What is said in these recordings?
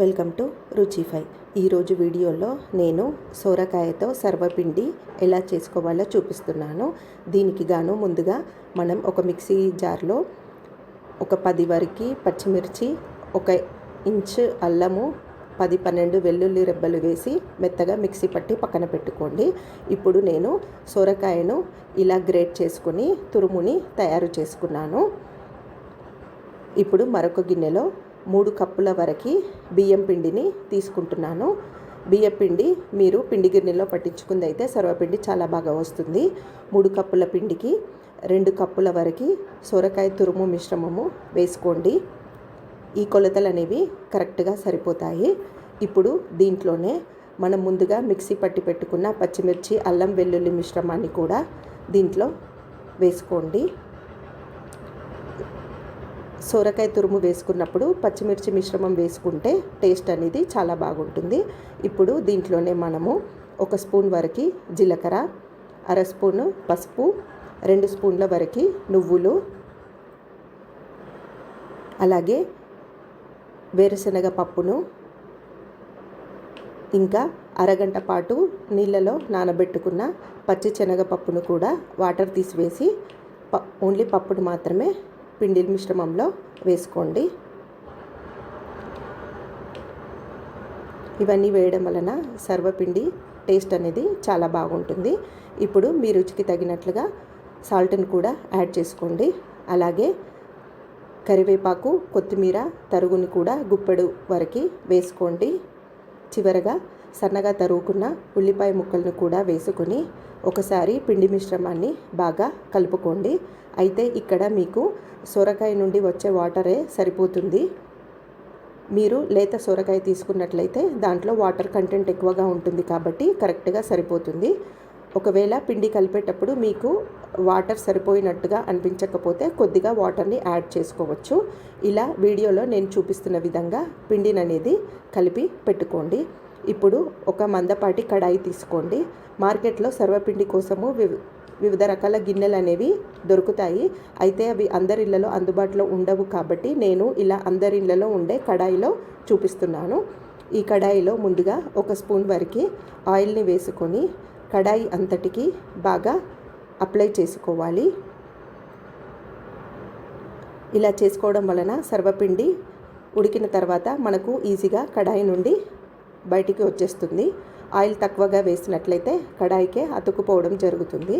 Welcome to రుచిఫై ఈరోజు వీడియోలో నేను సోరకాయతో సర్వపిండి ఎలా చేసుకోవాలో చూపిస్తున్నాను. దీనికి గాను ముందుగా మనం ఒక మిక్సీ జార్లో ఒక పది వరకు పచ్చిమిర్చి ఒక ఇంచ్ అల్లము పది పన్నెండు వెల్లుల్లి రెబ్బలు వేసి మెత్తగా మిక్సీ పట్టి పక్కన పెట్టుకోండి. ఇప్పుడు నేను సోరకాయను ఇలా గ్రేట్ చేసుకుని తురుముని తయారు చేసుకున్నాను. ఇప్పుడు మరొక గిన్నెలో మూడు కప్పుల వరకు బియ్యం పిండిని తీసుకుంటున్నాను. బియ్యం పిండి మీరు పిండి గిన్నెలో పట్టించుకుంది అయితే సర్వపిండి చాలా బాగా వస్తుంది. మూడు కప్పుల పిండికి రెండు కప్పుల వరకు సొరకాయ తురుము మిశ్రమము వేసుకోండి. ఈ కొలతలు అనేవి కరెక్ట్గా సరిపోతాయి. ఇప్పుడు దీంట్లోనే మనం ముందుగా మిక్సీ పట్టి పెట్టుకున్న పచ్చిమిర్చి అల్లం వెల్లుల్లి మిశ్రమాన్ని కూడా దీంట్లో వేసుకోండి. సోరకాయ తురుము వేసుకున్నప్పుడు పచ్చిమిర్చి మిశ్రమం వేసుకుంటే టేస్ట్ అనేది చాలా బాగుంటుంది. ఇప్పుడు దీంట్లోనే మనము ఒక స్పూన్ వరకు జీలకర్ర అర స్పూను పసుపు రెండు స్పూన్ల వరకు నువ్వులు అలాగే వేరుశనగ పప్పును ఇంకా అరగంట పాటు నీళ్ళలో నానబెట్టుకున్న పచ్చి శనగపప్పును కూడా వాటర్ తీసివేసి ప ఓన్లీ పప్పును మాత్రమే పిండి మిశ్రమంలో వేసుకోండి. ఇవన్నీ వేయడం వలన సర్వపిండి టేస్ట్ అనేది చాలా బాగుంటుంది. ఇప్పుడు మీ రుచికి తగినట్లుగా సాల్ట్ని కూడా యాడ్ చేసుకోండి. అలాగే కరివేపాకు కొత్తిమీర తరుగుని కూడా గుప్పెడు వరకు వేసుకోండి. చివరగా సన్నగా తరుగుకున్న ఉల్లిపాయ ముక్కలను కూడా వేసుకొని ఒకసారి పిండి మిశ్రమాన్ని బాగా కలుపుకోండి. అయితే ఇక్కడ మీకు సొరకాయ నుండి వచ్చే వాటరే సరిపోతుంది. మీరు లేత సొరకాయ తీసుకున్నట్లయితే దాంట్లో వాటర్ కంటెంట్ ఎక్కువగా ఉంటుంది కాబట్టి కరెక్ట్గా సరిపోతుంది. ఒకవేళ పిండి కలిపేటప్పుడు మీకు వాటర్ సరిపోయినట్టుగా అనిపించకపోతే కొద్దిగా వాటర్ని యాడ్ చేసుకోవచ్చు. ఇలా వీడియోలో నేను చూపిస్తున్న విధంగా పిండిని అనేది కలిపి పెట్టుకోండి. ఇప్పుడు ఒక మందపాటి కడాయి తీసుకోండి. మార్కెట్లో సర్వపిండి కోసము వివిధ రకాల గిన్నెలు అనేవి దొరుకుతాయి. అయితే అవి అందరిళ్ళలో అందుబాటులో ఉండవు కాబట్టి నేను ఇలా అందరిళ్ళలో ఉండే కడాయిలో చూపిస్తున్నాను. ఈ కడాయిలో ముందుగా ఒక స్పూన్ వరకు ఆయిల్ని వేసుకొని కడాయి అంతటికి బాగా అప్లై చేసుకోవాలి. ఇలా చేసుకోవడం వలన సర్వపిండి ఉడికిన తర్వాత మనకు ఈజీగా కడాయి నుండి బయటికి వచ్చేస్తుంది. ఆయిల్ తక్కువగా వేసినట్లయితే కడాయికే అతుక్కుపోవడం జరుగుతుంది.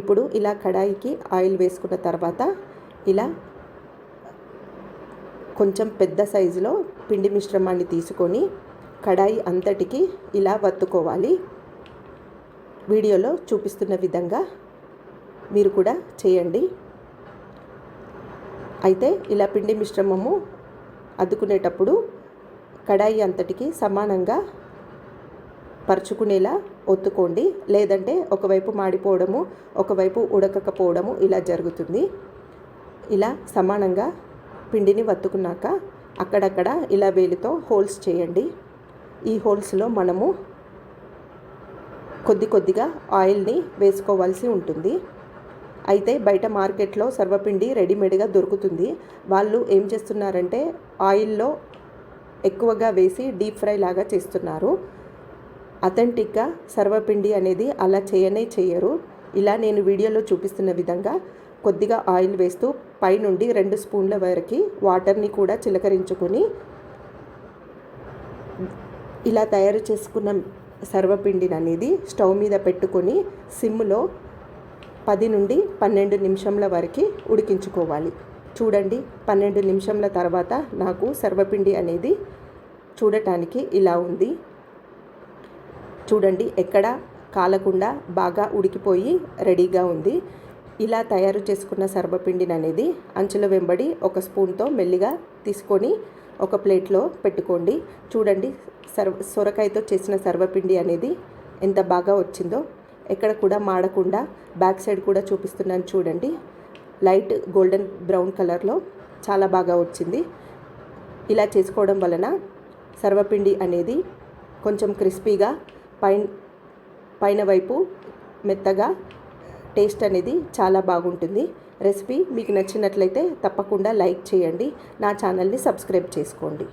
ఇప్పుడు ఇలా కడాయికి ఆయిల్ వేసుకున్న తర్వాత ఇలా కొంచెం పెద్ద సైజులో పిండి మిశ్రమాన్ని తీసుకొని కడాయి అంతటికి ఇలా వత్తుకోవాలి. వీడియోలో చూపిస్తున్న విధంగా మీరు కూడా చేయండి. అయితే ఇలా పిండి మిశ్రమము అద్దుకునేటప్పుడు కడాయి అంతటికి సమానంగా పరుచుకునేలా ఒత్తుకోండి. లేదంటే ఒకవైపు మాడిపోవడము ఒకవైపు ఉడకకపోవడము ఇలా జరుగుతుంది. ఇలా సమానంగా పిండిని వత్తుకున్నాక అక్కడక్కడ ఇలా వేలితో హోల్స్ చేయండి. ఈ హోల్స్లో మనము కొద్ది కొద్దిగా ఆయిల్ని వేసుకోవాల్సి ఉంటుంది. అయితే బయట మార్కెట్లో సర్వపిండి రెడీమేడ్గా దొరుకుతుంది. వాళ్ళు ఏం చేస్తున్నారంటే ఆయిల్లో ఎక్కువగా వేసి డీప్ ఫ్రై లాగా చేస్తున్నారు. అథెంటిక్గా సర్వపిండి అనేది అలా చేయనే చేయరు. ఇలా నేను వీడియోలో చూపిస్తున్న విధంగా కొద్దిగా ఆయిల్ వేస్తూ పైనుండి రెండు స్పూన్ల వరకు వాటర్ని కూడా చిలకరించుకొని ఇలా తయారు చేసుకున్న సర్వపిండిని అనేది స్టవ్ మీద పెట్టుకొని సిమ్లో పది నుండి పన్నెండు నిమిషంల వరకు ఉడికించుకోవాలి. చూడండి. పన్నెండు నిమిషంల తర్వాత నాకు సర్వపిండి అనేది చూడటానికి ఇలా ఉంది. చూడండి ఎక్కడ కాలకుండా బాగా ఉడికిపోయి రెడీగా ఉంది. ఇలా తయారు చేసుకున్న సర్వపిండిని అనేది అంచుల వెంబడి ఒక స్పూన్తో మెల్లిగా తీసుకొని ఒక ప్లేట్లో పెట్టుకోండి. చూడండి సర్వ సొరకాయతో చేసిన సర్వపిండి అనేది ఎంత బాగా వచ్చిందో. ఎక్కడ కూడా మాడకుండా బ్యాక్ సైడ్ కూడా చూపిస్తున్నాను చూడండి. లైట్ గోల్డెన్ బ్రౌన్ కలర్లో చాలా బాగా వచ్చింది. ఇలా చేసుకోవడం వలన సర్వపిండి అనేది కొంచెం క్రిస్పీగా పైన పైన వైపు మెత్తగా టేస్ట్ అనేది చాలా బాగుంటుంది. రెసిపీ మీకు నచ్చినట్లయితే తప్పకుండా లైక్ చేయండి. నా ఛానల్ని సబ్స్క్రైబ్ చేసుకోండి.